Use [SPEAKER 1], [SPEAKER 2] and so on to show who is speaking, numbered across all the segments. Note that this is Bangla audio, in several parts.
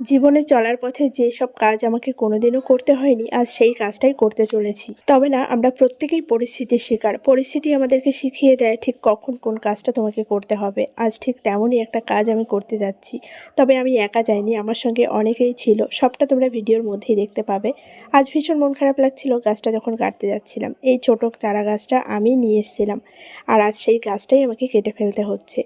[SPEAKER 1] জীবনে চলার পথে যেসব কাজ আমাকে কোনোদিনও করতে হয়নি, আজ সেই কাজটাই করতে চলেছি। তবে না, আমরা প্রত্যেকেই পরিস্থিতির শিকার। পরিস্থিতি আমাদেরকে শিখিয়ে দেয় ঠিক কখন কোন কাজটা তোমাকে করতে হবে। আজ ঠিক তেমনই একটা কাজ আমি করতে যাচ্ছি। তবে আমি একা যাইনি, আমার সঙ্গে অনেকেই ছিল। সবটা তোমরা ভিডিওর মধ্যেই দেখতে পাবে। আজ ভীষণ মন খারাপ লাগছিল গাছটা যখন কাটতে যাচ্ছিলাম। এই ছোট চারা গাছটা আমি নিয়ে এসেছিলাম। আর আজ সেই গাছটাই আমাকে কেটে ফেলতে হচ্ছে।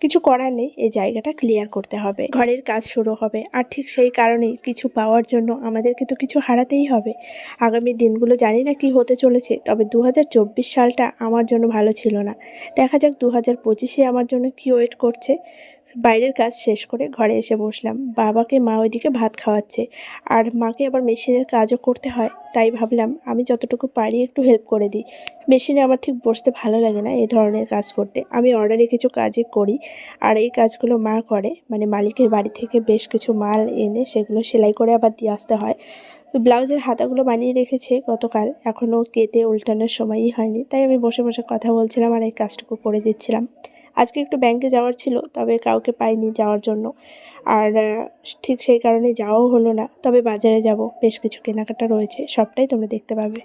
[SPEAKER 1] কিছু করার নেই, এই জায়গাটা ক্লিয়ার করতে হবে। ঘরের কাজ শুরু হবে। আর ঠিক সেই কারণেই কিছু পাওয়ার জন্য আমাদেরকে তো কিছু হারাতেই হবে। আগামী দিনগুলো জানি না কি হতে চলেছে, তবে দু হাজার চব্বিশ সালটা আমার জন্য ভালো ছিল না। দেখা যাক দু হাজার পঁচিশে আমার জন্য কি ওয়েট করছে। বাইরের কাজ শেষ করে ঘরে এসে বসলাম। বাবাকে মা ওইদিকে ভাত খাওয়াচ্ছে। আর মাকে আবার মেশিনের কাজও করতে হয়, তাই ভাবলাম আমি যতটুকু পারি একটু হেল্প করে দিই। মেশিনে আমার ঠিক বসতে ভালো লাগে না এই ধরনের কাজ করতে। আমি অর্ডারে কিছু কাজই করি আর এই কাজগুলো মা করে। মানে মালিকের বাড়ি থেকে বেশ কিছু মাল এনে সেগুলো সেলাই করে আবার দিয়ে আসতে হয়। ব্লাউজের হাতাগুলো বানিয়ে রেখেছে গতকাল। এখনও কেটে উল্টানোর সময়ই হয়নি, তাই আমি বসে বসে কথা বলছিলাম আর এই কাজটুকু করে দিচ্ছিলাম। আজকে একটু ব্যাংকে যাওয়ার ছিল, তবে কাউকে পাইনি যাওয়ার জন্য। আর ঠিক সেই কারণে যাওয়াও হলো না, তবে বাজারে যাব, বেশ কিছু কেনাকাটা রয়েছে, সবটাই তোমরা দেখতে পাবে।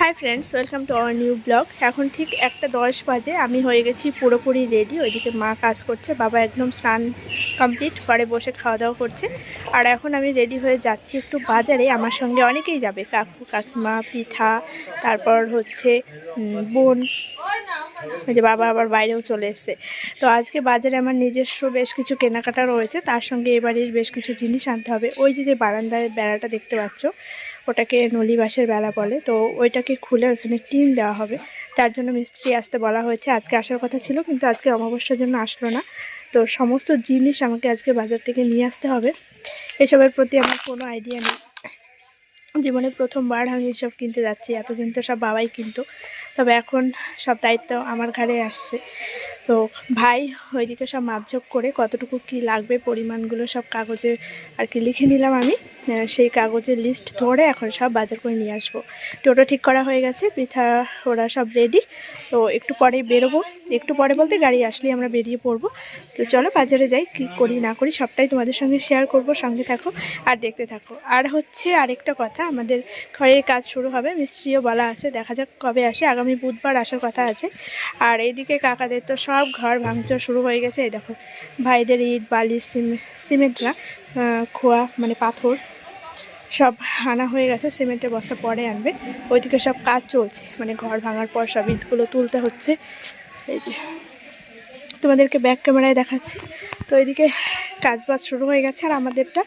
[SPEAKER 1] Hi friends welcome to our new blog এখন ঠিক একটা দশ বাজে, আমি হয়ে গেছি পুরোপুরি রেডি ওইদিকে মা কাজ করছে, বাবা একদম স্নান কমপ্লিট করে বসে খাওয়া দাওয়া করছে। আর এখন আমি রেডি হয়ে যাচ্ছি একটু বাজারে। আমার সঙ্গে অনেকেই যাবে, কাকু, কাকিমা, পিঠা, তারপর হচ্ছে বোন, ওই যে বাবা আবার বাইরেও চলে এসছে। তো আজকে বাজারে আমার নিজস্ব বেশ কিছু কেনাকাটা রয়েছে, তার সঙ্গে এবারের বেশ কিছু জিনিস আনতে হবে। ওই যে যে বারান্দায় বেড়াটা দেখতে পাচ্ছ ওটাকে নলি বাঁশের বেলা বলে। তো ওইটাকে খুলে ওখানে টিন দেওয়া হবে। তার জন্য মিস্ত্রি আসতে বলা হয়েছে। আজকে আসার কথা ছিল, কিন্তু আজকে অমাবস্যার জন্য আসলো না। তো সমস্ত জিনিস আমাকে আজকে বাজার থেকে নিয়ে আসতে হবে। এসবের প্রতি আমার কোনো আইডিয়া নেই। জীবনে প্রথমবার আমি এসব কিনতে যাচ্ছি। এতদিন তো সব বাবাই কিনতো। তবে এখন সব দায়িত্ব আমার ঘাড়ে আসছে। তো ভাই, ওইদিকে সব মাপঝোপ করে কতটুকু কি লাগবে, পরিমাণগুলো সব কাগজে আর কি লিখে নিলাম আমি। সেই কাগজের লিস্ট ধরে এখন সব বাজার করে নিয়ে আসব। টোটো ঠিক করা হয়ে গেছে, পিঠা ওরা সব রেডি তো একটু পরে বেরোবো। একটু পরে বলতে গাড়ি আসলেই আমরা বেরিয়ে পড়ব। তো চলো বাজারে যাই, কী করি না করি সবটাই তোমাদের সঙ্গে শেয়ার করব, সঙ্গে থাকো আর দেখতে থাকো। আর হচ্ছে আরেকটা কথা, আমাদের ঘরের কাজ শুরু হবে, মিস্ত্রিও বলা আছে, দেখা যাক কবে আসে। আগামী বুধবার আসার কথা আছে। আর এইদিকে কাকাদের তো সব ঘর ভাঙচুর শুরু হয়ে গেছে। এই দেখো, ভাইদের ইট, বালি সিমেন্ট সিমেন্ট খোয়া মানে পাথর, সব আনা হয়ে গেছে। সিমেন্টের বস্তা পরে আনবে। ওইদিকে সব কাজ চলছে। মানে ঘর ভাঙার পর সব ইটগুলো তুলতে হচ্ছে। এই যে, তোমাদেরকে ব্যাক ক্যামেরায় দেখাচ্ছি। তো এদিকে কাজ বাজ শুরু হয়ে গেছে আর আমাদেরটা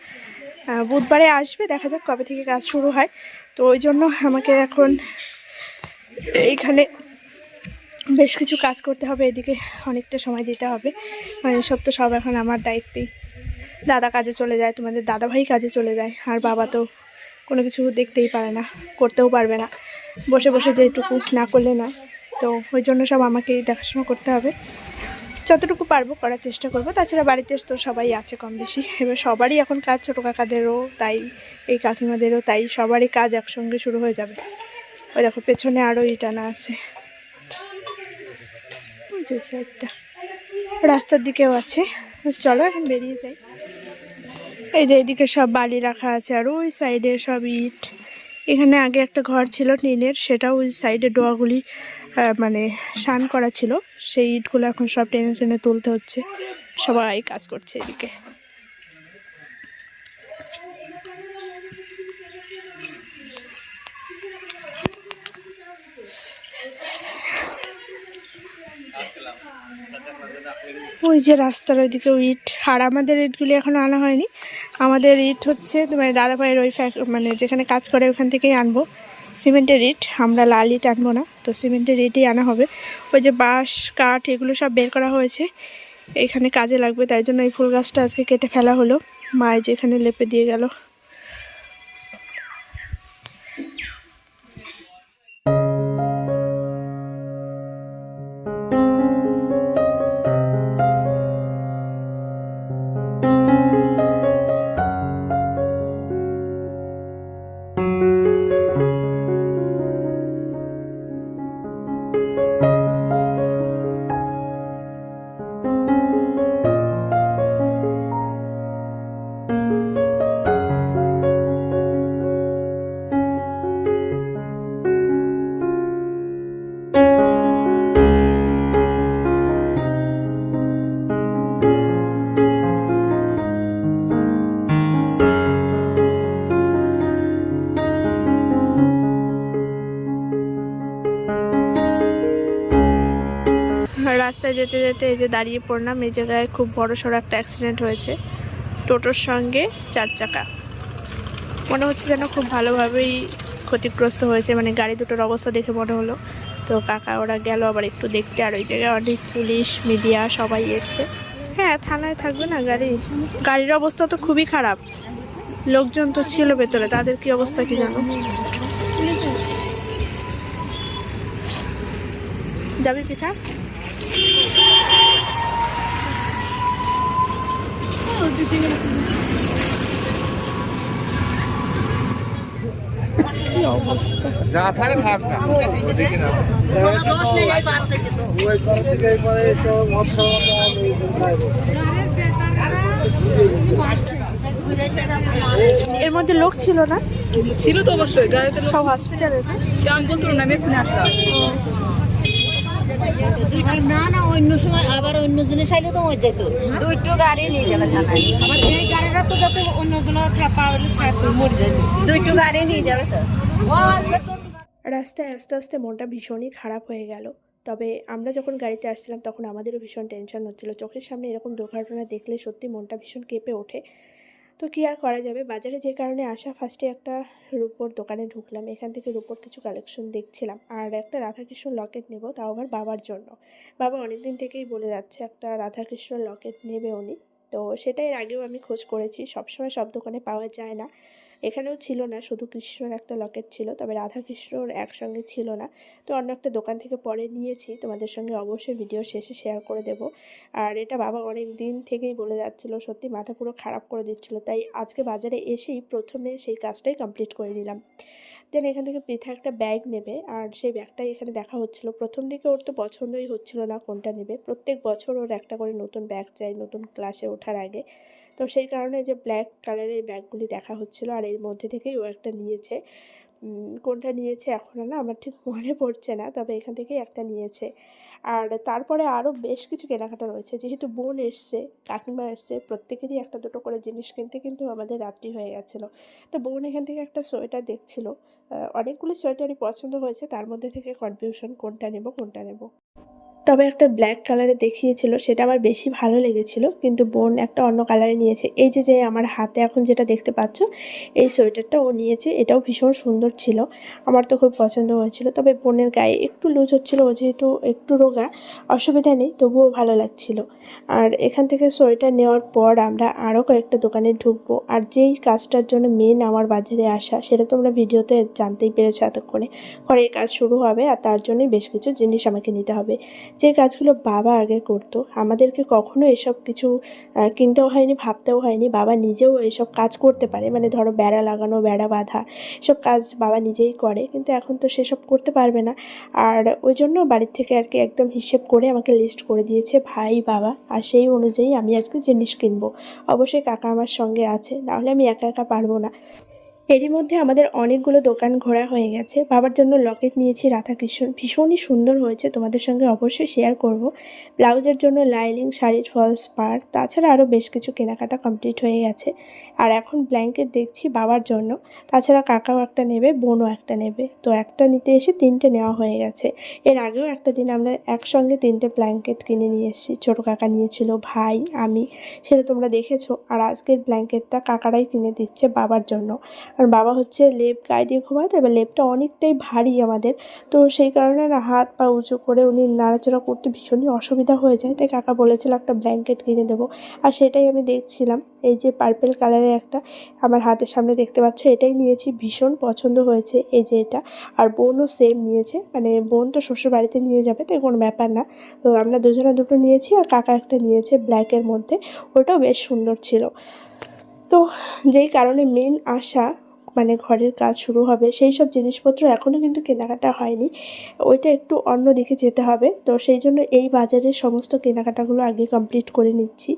[SPEAKER 1] বুধবারে আসবে। দেখা যাক কবে থেকে কাজ শুরু হয়। তো ওই জন্য আমাকে এখন এইখানে বেশ কিছু কাজ করতে হবে, এদিকে অনেকটা সময় দিতে হবে। মানে সব তো সব এখন আমার দায়িত্বেই। দাদা কাজে চলে যায়, তোমাদের দাদা ভাই কাজে চলে যায়, আর বাবা তো কোনো কিছু দেখতেই পারে না, করতেও পারবে না। বসে বসে যেটুকু না করলে না তো ওই জন্য সব আমাকেই দেখাশোনা করতে হবে। যতটুকু পারব করার চেষ্টা করব। তাছাড়া বাড়িতে তো সবাই আছে কম বেশি। এবার সবারই এখন কাজ, ছোটো কাকাদেরও তাই, এই কাকিমাদেরও তাই, সবারই কাজ একসঙ্গে শুরু হয়ে যাবে। ওই দেখো, পেছনে আরও ইটানা আছে। যে সাইডটা রাস্তার দিকেও আছে। চলো এখন বেরিয়ে যাই। এই যে এদিকে সব বালি রাখা আছে আর ওই সাইডে সব ইট। এখানে আগে একটা ঘর ছিল টিনের, সেটা ওই সাইডে ডোয়াগুলি মানে শান করা ছিল। সেই ইটগুলো এখন সব টেনে টেনে তুলতে হচ্ছে। সবাই কাজ করছে এদিকে। ওই যে রাস্তার ওইদিকে ইট। আর আমাদের ইটগুলি এখনও আনা হয়নি। আমাদের ইট হচ্ছে মানে দাদা ভাইয়ের ওই ফ্যাক মানে যেখানে কাজ করে ওখান থেকেই আনব। সিমেন্টের ইট, আমরা লাল ইট আনব না, তো সিমেন্টের ইটই আনা হবে। ওই যে বাঁশ, কাঠ এগুলো সব বের করা হয়েছে। এখানে কাজে লাগবে, তাই জন্য এই ফুল গাছটা আজকে কেটে ফেলা হলো। মায় যেখানে লেপে দিয়ে গেল। যেতে যেতে এই যে দাঁড়িয়ে পড়লাম, এই জায়গায় খুব বড় সড়ো একটা অ্যাক্সিডেন্ট হয়েছে। টোটোর সঙ্গে চার চাকা। মনে হচ্ছে যেন খুব ভালোভাবেই ক্ষতিগ্রস্ত হয়েছে মানে গাড়ি দুটোর অবস্থা দেখে মনে হলো। তো কাকা ওরা গেল আবার একটু দেখতে, আর ওই জায়গায় অনেক পুলিশ, মিডিয়া সবাই এসছে। হ্যাঁ থানায় থাকবে না গাড়ি? গাড়ির অবস্থা তো খুবই খারাপ। লোকজন তো ছিল ভেতরে, তাদের কি অবস্থা কি জানো? যাবি পিঠা?
[SPEAKER 2] যা থাকে থাক না। ওদিকে না।
[SPEAKER 1] এর মধ্যে লোক ছিল না?
[SPEAKER 3] ছিল তো অবশ্যই
[SPEAKER 1] সব হসপিটালে না?
[SPEAKER 3] বলতো না আমি এক্ষুনি আসলাম
[SPEAKER 4] আর না না অন্য সময় আবার অন্য জিনিস আইলে তো ওই যেত দুইটো গাড়ি নিয়ে যাবে থানায়।
[SPEAKER 5] আমার এই গাড়িটা তো যাতে অন্য জন খাপা মরে
[SPEAKER 4] দুইটো গাড়ি নিয়ে যাবে তো।
[SPEAKER 1] রাস্তায় আস্তে আস্তে মনটা ভীষণই খারাপ হয়ে গেল। তবে আমরা যখন গাড়িতে আসছিলাম তখন আমাদেরও ভীষণ টেনশন হচ্ছিল। চোখের সামনে এরকম দুর্ঘটনা দেখলে সত্যি মনটা ভীষণ কেঁপে ওঠে। তো কী আর করা যাবে? বাজারে যে কারণে আসা ফার্স্টে একটা রূপোর দোকানে ঢুকলাম। এখান থেকে রূপোর কিছু কালেকশন দেখছিলাম। আর একটা রাধাকৃষ্ণ লকেট নেব, তাও আবার বাবার জন্য। বাবা অনেক দিন থেকেই বলে যাচ্ছে, একটা রাধাকৃষ্ণ লকেট নেবে উনি। তো সেটাই আগেও আমি খোঁজ করেছি। সবসময় সব দোকানে পাওয়া যায় না। এখানেও ছিল না, শুধু কৃষ্ণর একটা লকেট ছিল, তবে রাধা কৃষ্ণর একসঙ্গে ছিল না। তো অন্য একটা দোকান থেকে পরে নিয়েছি, তোমাদের সঙ্গে অবশ্যই ভিডিও শেষে শেয়ার করে দেব। আর এটা বাবা অনেক দিন থেকেই বলে যাচ্ছিল, সত্যি মাথা পুরো খারাপ করে দিচ্ছিল, তাই আজকে বাজারে এসেই প্রথমে সেই কাজটাই কমপ্লিট করে নিলাম। দেন এখান থেকে পৃথা একটা ব্যাগ নেবে। আর সেই ব্যাগটাই এখানে দেখা হচ্ছিল। প্রথম দিকে ওর তো পছন্দই হচ্ছিল না কোনটা নেবে। প্রত্যেক বছর ওর একটা করে নতুন ব্যাগ চাই, নতুন ক্লাসে ওঠার আগে। তো সেই কারণে যে ব্ল্যাক কালারের ব্যাগগুলি দেখা হচ্ছিল আর এর মধ্যে থেকেই ও একটা নিয়েছে। কোনটা নিয়েছে এখন না, আমার ঠিক মনে পড়ছে না, তবে এখান থেকেই একটা নিয়েছে। আর তারপরে আরও বেশ কিছু কেনাকাটা রয়েছে। যেহেতু বোন এসছে, কাকিমা এসছে, প্রত্যেকেরই একটা দুটো করে জিনিস কিনতে কিন্তু আমাদের রাত্রি হয়ে গেছিল। তো বোন এখান থেকে একটা সোয়েটার দেখছিল। অনেকগুলো সোয়েটারই পছন্দ হয়েছে তার মধ্যে থেকে কনফিউশন কোনটা নেব কোনটা নেব। তবে একটা ব্ল্যাক কালারে দেখিয়েছিল, সেটা আমার বেশি ভালো লেগেছিল, কিন্তু বোন একটা অন্য কালারে নিয়েছে। এই যে যে আমার হাতে এখন যেটা দেখতে পাচ্ছ, এই সোয়েটারটা ও নিয়েছে, এটাও ভীষণ সুন্দর ছিল, আমার তো খুব পছন্দ হয়েছিল, তবে বোনের গায়ে একটু লুজ হচ্ছিল, ও যেহেতু একটু রোগা, অসুবিধা নেই, তবুও ভালো লাগছিল। আর এখান থেকে সোয়েটার নেওয়ার পর আমরা আরও কয়েকটা দোকানে ঢুকবো, আর যেই কাজটার জন্য মেন আমার বাজারে আসা, সেটা তোমরা ভিডিওতে জানতেই পেরেছ এতক্ষণে। ঘরের কাজ শুরু হবে, আর তার জন্যই বেশ কিছু জিনিস আমাকে নিতে হবে। যে কাজগুলো বাবা আগে করতো, আমাদেরকে কখনো এসব কিছু কিনতেও হয়নি, ভাবতেও হয়নি। বাবা নিজেও এসব কাজ করতে পারে মানে ধরো বেড়া লাগানো, বেড়া বাঁধা, এসব কাজ বাবা নিজেই করে, কিন্তু এখন তো সেসব করতে পারবে না। আর ওই জন্য বাড়ির থেকে আর কি একদম হিসেব করে আমাকে লিস্ট করে দিয়েছে, ভাই, বাবা, আর সেই অনুযায়ী আমি আজকে জিনিস কিনবো। অবশ্যই কাকা আমার সঙ্গে আছে, নাহলে আমি একা একা পারব না। এরই মধ্যে আমাদের অনেকগুলো দোকান ঘোরা হয়ে গেছে। বাবার জন্য লকেট নিয়েছি রাধাকৃষ্ণ। ভীষণই সুন্দর হয়েছে, তোমাদের সঙ্গে অবশ্যই শেয়ার করব। ব্লাউজের জন্য লাইলিং, শাড়ির ফলস পার তাছাড়া আরও বেশ কিছু কেনাকাটা কমপ্লিট হয়ে গেছে। আর এখন ব্ল্যাঙ্কেট দেখছি বাবার জন্য। তাছাড়া কাকাও একটা নেবে, বোনও একটা নেবে। তো একটা নিতে এসে তিনটে নেওয়া হয়ে গেছে। এর আগেও একটা দিন আমরা একসঙ্গে তিনটে ব্ল্যাঙ্কেট কিনে নিয়ে এসেছি। ছোটো কাকা নিয়েছিল, ভাই, আমি, সেটা তোমরা দেখেছ। আর আজকের ব্ল্যাঙ্কেটটা কাকারাই কিনে দিচ্ছে বাবার জন্য। আর বাবা হচ্ছে লেপ, গায়ে দিয়ে ঘুমায়, তো এবার লেপটা অনেকটাই ভারী আমাদের। তো সেই কারণে না, হাত পা উঁচু করে উনি নাড়াচাড়া করতে ভীষণই অসুবিধা হয়ে যায়। তাই কাকা বলেছিল একটা ব্ল্যাঙ্কেট কিনে দেবো। আর সেটাই আমি দেখছিলাম। এই যে পার্পেল কালারের একটা আমার হাতের সামনে দেখতে পাচ্ছ, এটাই নিয়েছি। ভীষণ পছন্দ হয়েছে এই যে এটা। আর বোনও সেম নিয়েছে। মানে বোন তো শ্বশুর বাড়িতে নিয়ে যাবে, তাই কোনো ব্যাপার না। তো আমরা দুজনে দুটো নিয়েছি আর কাকা একটা নিয়েছে ব্ল্যাকের মধ্যে। ওটাও বেশ সুন্দর ছিল। তো যেই কারণে মেন আশা মানে ঘরের কাজ শুরু হবে, সেই সব জিনিসপত্র এখনও কিন্তু কেনাকাটা হয়নি। ওইটা একটু অন্য দিকে যেতে হবে। তো সেই জন্য এই বাজারের সমস্ত কেনাকাটাগুলো আগে কমপ্লিট করে নিচ্ছি।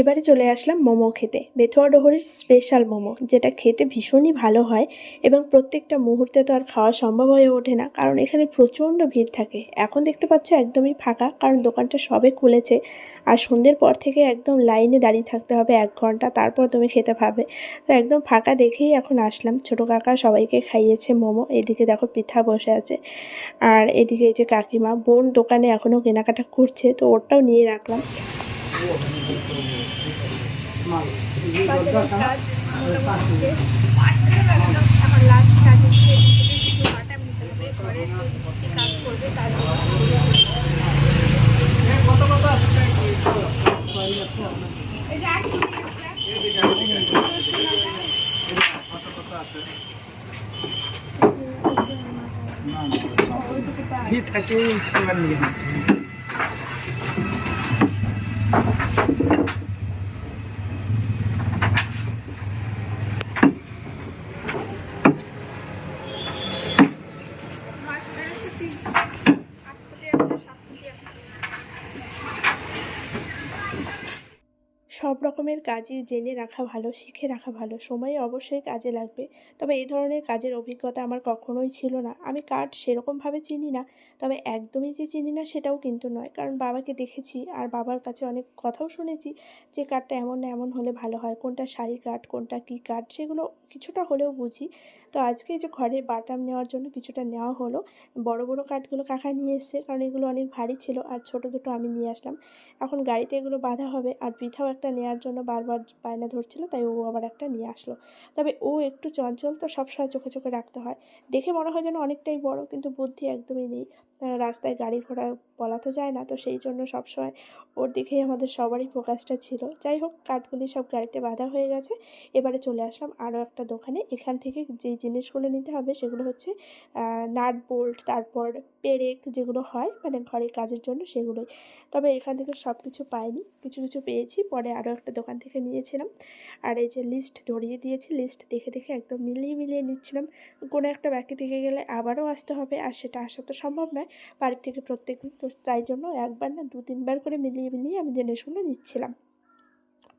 [SPEAKER 1] এবারে চলে আসলাম মোমো খেতে। বেথুয়া ডোহরের স্পেশাল মোমো, যেটা খেতে ভীষণই ভালো হয় এবং প্রত্যেকটা মুহূর্তে তো আর খাওয়া সম্ভব হয়ে ওঠে না, কারণ এখানে প্রচণ্ড ভিড় থাকে। এখন দেখতে পাচ্ছ একদমই ফাঁকা, কারণ দোকানটা সবে খুলেছে আর সন্ধ্যের পর থেকে একদম লাইনে দাঁড়িয়ে থাকতে হবে এক ঘণ্টা, তারপর তুমি খেতে পাবে। তো একদম ফাঁকা দেখেই এখন আসলাম। ছোটো কাকা সবাইকে খাইয়েছে মোমো, এদিকে দেখো পিঠা বসে আছে আর এদিকে এই যে কাকিমা, বোন দোকানে এখনও কেনাকাটা করছে, তো ওরটাও নিয়ে রাখলাম। এখন লাস্ট কাজ হচ্ছে কিছু বাটাম নিতে হবে ঘরে কাজ করবে তার জন্য
[SPEAKER 2] কি Thank
[SPEAKER 1] you. রকমের কাজই জেনে রাখা ভালো, শিখে রাখা ভালো। সময় অবশ্যই কাজে লাগবে। তবে এই ধরনের কাজের অভিজ্ঞতা আমার কখনোই ছিল না। আমি কাঠ সেরকমভাবে চিনি না, তবে একদমই যে চিনি না সেটাও কিন্তু নয়। কারণ বাবাকে দেখেছি আর বাবার কাছে অনেক কথাও শুনেছি যে কাঠটা এমন না, এমন হলে ভালো হয়। কোনটা শাড়ি কাঠ, কোনটা কী কাঠ, সেগুলো কিছুটা হলেও বুঝি। তো আজকে যে ঘরে বাটাম নেওয়ার জন্য কিছুটা নেওয়া হলো। বড় বড় কাঠগুলো কাকা নিয়ে এসছে কারণ এগুলো অনেক ভারী ছিল আর ছোট দুটো আমি নিয়ে আসলাম। এখন গাড়িতে এগুলো বাঁধা হবে আর পিঠাও একটা নেওয়ার জন্য বারবার বায়না ধরছিল, তাই ও আবার একটা নিয়ে আসলো। তবে ও একটু চঞ্চল তো সবসময় চোখে চোখে রাখতে হয়। দেখে মনে হয় যেন অনেকটাই বড়, কিন্তু বুদ্ধি একদমই নেই। রাস্তায় গাড়ি ঘোড়া বলা তো যায় না। তো সেই জন্য সবসময় ওর দিকেই আমাদের সবারই ফোকাসটা ছিল। যাই হোক, কাঠগুলি সব গাড়িতে বাঁধা হয়ে গেছে। এবারে চলে আসলাম আরও একটা দোকানে। এখান থেকে যেই জিনিসগুলো নিতে হবে সেগুলো হচ্ছে নাট বোল্ট তারপর পেরেক যেগুলো হয় মানে ঘরের কাজের জন্য সেগুলোই। তবে এখান থেকে সব কিছু পাইনি। কিছু কিছু পেয়েছি। পরে আরও একটা দোকান থেকে নিয়েছিলাম। আর এই যে লিস্ট ধরিয়ে দিয়েছি লিস্ট দেখে দেখে একদম মিলিয়ে মিলিয়ে নিচ্ছিলাম। কোনো একটা ব্যক্তি থেকে গেলে আবারও আসতে হবে। আর সেটা আসা তো সম্ভব নয়। বাড়ির থেকে প্রত্যেক দিন, তো তাই জন্য একবার না দু তিনবার করে মিলিয়ে মিলিয়ে আমি জেনে শুনে নিচ্ছিলাম।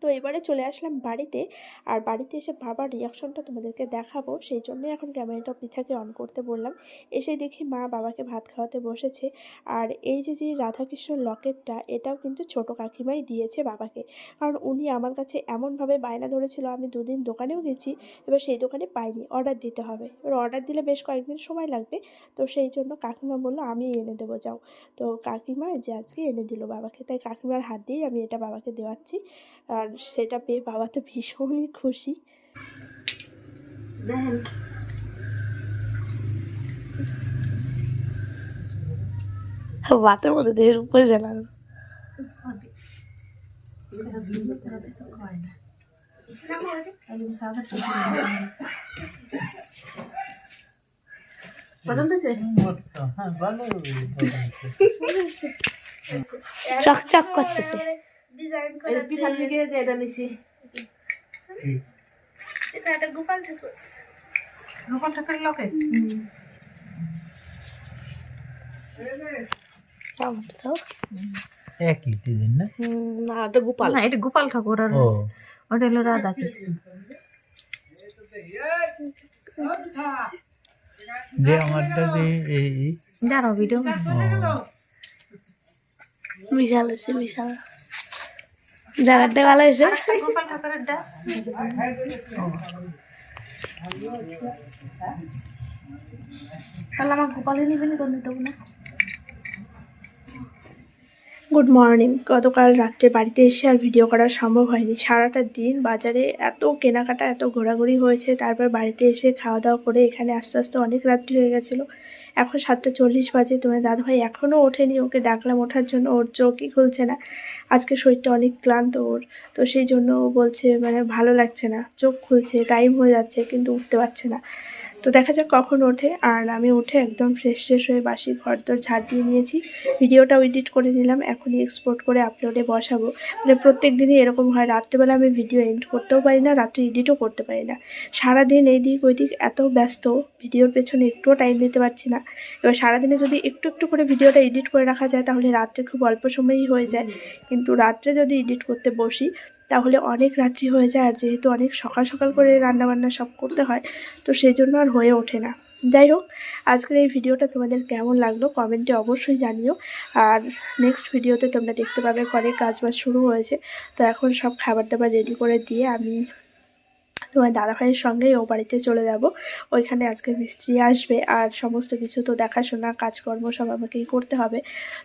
[SPEAKER 1] তো এবারে চলে আসলাম বাড়িতে। আর বাড়িতে এসে বাবার রিয়াকশনটা তোমাদেরকে দেখাবো। সেই জন্যই এখন ক্যামেরাটা পিঠাকে অন করতে বললাম। এসে দেখি মা বাবাকে ভাত খাওয়াতে বসেছে। আর এই যে যে রাধাকৃষ্ণ লকেটটা এটাও কিন্তু ছোট কাকিমাই দিয়েছে বাবাকে। কারণ উনি আমার কাছে এমনভাবে বায়না ধরেছিল, আমি দুদিন দোকানেও গেছি, এবার সেই দোকানে পাইনি অর্ডার দিতে হবে। এবার অর্ডার দিলে বেশ কয়েকদিন সময় লাগবে। তো সেই জন্য কাকিমা বলল, আমি এনে দেবো, যাও। তো কাকিমা যে আজকে এনে দিল বাবাকে। তাই কাকিমার হাত দিয়েই আমি এটা বাবাকে দেওয়াচ্ছি। আর সেটা পেয়ে বাবা তো ভীষণই খুশি।
[SPEAKER 6] ভাতের মধ্যে দেহের উপরে জ্বালানো চকচক করতেছে।
[SPEAKER 5] পিঠার দিকে যে এটা নিছি।
[SPEAKER 3] গোপাল ঠাকুরের লোকে
[SPEAKER 2] একই দিন না?
[SPEAKER 5] না এটা গোপাল।
[SPEAKER 3] না এটা গোপাল ঠাকুর আর
[SPEAKER 2] ও।
[SPEAKER 3] ওটা হলো রাধা কৃষ্ণ।
[SPEAKER 2] যে আমারটা যে এই
[SPEAKER 3] জানো ভিডিও
[SPEAKER 6] বিশাল হয়েছে বিশাল জায়গাটা ভালো হয়েছে।
[SPEAKER 5] তাহলে আমার গোপালে নিবে না তোর নিতে না।
[SPEAKER 1] গুড মর্নিং গতকাল রাত্রে বাড়িতে এসে আর ভিডিও করা সম্ভব হয়নি। সারাটা দিন বাজারে এত কেনাকাটা এত ঘোরাঘুরি হয়েছে তারপর বাড়িতে এসে খাওয়া দাওয়া করে এখানে আস্তে আস্তে অনেক রাত্রি হয়ে গেছিল। এখন সাতটা চল্লিশ বাজে, তোমার দাদুভাই এখনও ওঠেনি, ওকে ডাকলাম ওঠার জন্য, ওর চোখই খুলছে না। আজকে শরীরটা অনেক ক্লান্ত ওর, তো সেই জন্য ও বলছে মানে ভালো লাগছে না, চোখ খুলছে টাইম হয়ে যাচ্ছে, কিন্তু উঠতে পারছে না। তো দেখা যাক কখন ওঠে। আর আমি উঠে একদম ফ্রেশ ফ্রেশ হয়ে বাসি ঘর দর ঝাড় দিয়ে নিয়েছি। ভিডিওটাও এডিট করে নিলাম, এখনই এক্সপোর্ট করে আপলোডে বসাবো। মানে প্রত্যেক দিনই এরকম হয়, রাত্রেবেলা আমি ভিডিও এডিট করতেও পারি না, রাত্রে এডিটও করতে পারি না। সারাদিন এই দিক ওই দিক এত ব্যস্ত, ভিডিওর পেছনে একটুও টাইম দিতে পারছি না। এবার সারাদিনে যদি একটু একটু করে ভিডিওটা এডিট করে রাখা যায়, তাহলে রাত্রে খুব অল্প সময়ই হয়ে যায়। কিন্তু রাত্রে যদি এডিট করতে বসি তাহলে অনেক রাত্রি হয়ে যায় আর যেহেতু অনেক সকাল সকাল করে রান্নাবান্না সব করতে হয়, তো সেই জন্য আর হয়ে ওঠে না। যাই হোক, আজকের এই ভিডিওটা তোমাদের কেমন লাগল কমেন্টে অবশ্যই জানিও। আর নেক্সট ভিডিওতে তোমরা দেখতে পাবে ঘরে কাজ বাজ শুরু হয়েছে। তো এখন সব খাবার দাবার রেডি করে দিয়ে আমি তোমার দাদাভাইয়ের সঙ্গেই ও বাড়িতে চলে যাব। ওইখানে আজকে মিস্ত্রি আসবে আর সমস্ত কিছু তো দেখাশোনা, কাজকর্ম সব আমাকেই করতে হবে।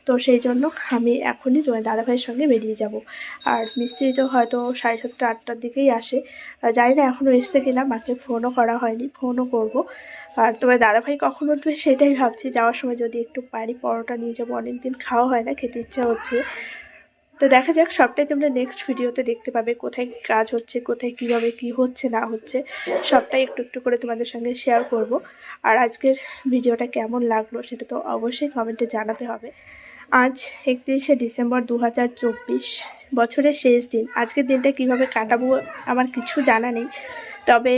[SPEAKER 1] তো সেই জন্য আমি এখনই তোমার দাদাভাইয়ের সঙ্গে বেরিয়ে যাব। আর মিস্ত্রি তো হয়তো সাড়ে সাতটা, আটটার দিকেই আসে। জানি না এখনও এসছে কিনা মাকে ফোনও করা হয়নি ফোনও করব। আর তোমার দাদাভাই কখন উঠবে সেটাই ভাবছি। যাওয়ার সময় যদি একটু পারি, পরোটা নিয়ে যাব। অনেক দিন খাওয়া হয় না, খেতে ইচ্ছা হচ্ছে। তো দেখা যাক, সবটাই তোমরা নেক্সট ভিডিওতে দেখতে পাবে, কোথায় কী কাজ হচ্ছে, কোথায় কীভাবে কি হচ্ছে, না হচ্ছে। সবটাই একটু একটু করে তোমাদের সঙ্গে শেয়ার করব। আর আজকের ভিডিওটা কেমন লাগল সেটা তো অবশ্যই কমেন্টে জানাতে হবে। আজ একত্রিশে ডিসেম্বর দু হাজার চব্বিশ, বছরের শেষ দিন। আজকের দিনটা কীভাবে কাটাবো আমার কিছু জানা নেই। তবে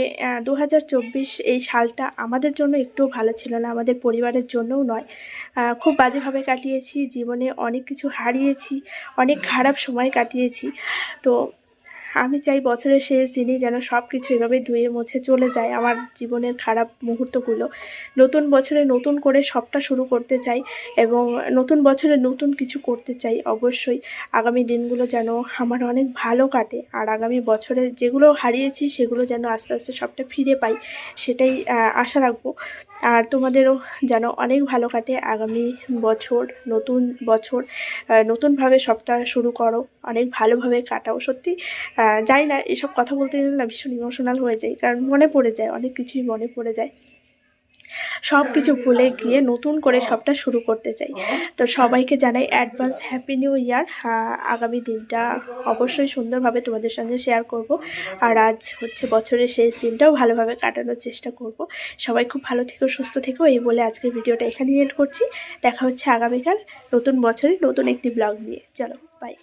[SPEAKER 1] দু হাজার চব্বিশ এই সালটা আমাদের জন্য একটুও ভালো ছিল না, আমাদের পরিবারের জন্যও নয়। খুব বাজেভাবে কাটিয়েছি, জীবনে অনেক কিছু হারিয়েছি, অনেক খারাপ সময় কাটিয়েছি। তো আমি চাই বছরের শেষ দিনই যেন সব কিছু এভাবে ধুয়ে মুছে চলে যায় আমার জীবনের খারাপ মুহূর্তগুলো। নতুন বছরে নতুন করে সবটা শুরু করতে চাই এবং নতুন বছরে নতুন কিছু করতে চাই অবশ্যই। আগামী দিনগুলো যেন আমার অনেক ভালো কাটে আর আগামী বছরে যেগুলো হারিয়েছি সেগুলো যেন আস্তে আস্তে সবটা ফিরে পাই, সেটাই আশা রাখব। আর তোমাদেরও যেন অনেক ভালো কাটে আগামী বছর, নতুন বছর নতুনভাবে সবটা শুরু করো, অনেক ভালোভাবে কাটাও। সত্যি যাই না, এসব কথা বলতে গেলে না ভীষণ ইমোশনাল হয়ে যায় কারণ মনে পড়ে যায়, অনেক কিছুই মনে পড়ে যায়। সব কিছু ভুলে গিয়ে নতুন করে সবটা শুরু করতে চাই। তো সবাইকে জানাই অ্যাডভান্স হ্যাপি নিউ ইয়ার আগামী দিনটা অবশ্যই সুন্দরভাবে তোমাদের সঙ্গে শেয়ার করব। আর আজ হচ্ছে বছরের শেষ দিনটাও ভালোভাবে কাটানোর চেষ্টা করব। সবাই খুব ভালো থেকো, সুস্থ থেকো, এই বলে আজকের ভিডিওটা এখানেই এন্ড করছি। দেখা হচ্ছে আগামীকাল নতুন বছরে নতুন একটি ব্লগ নিয়ে। চলো বাই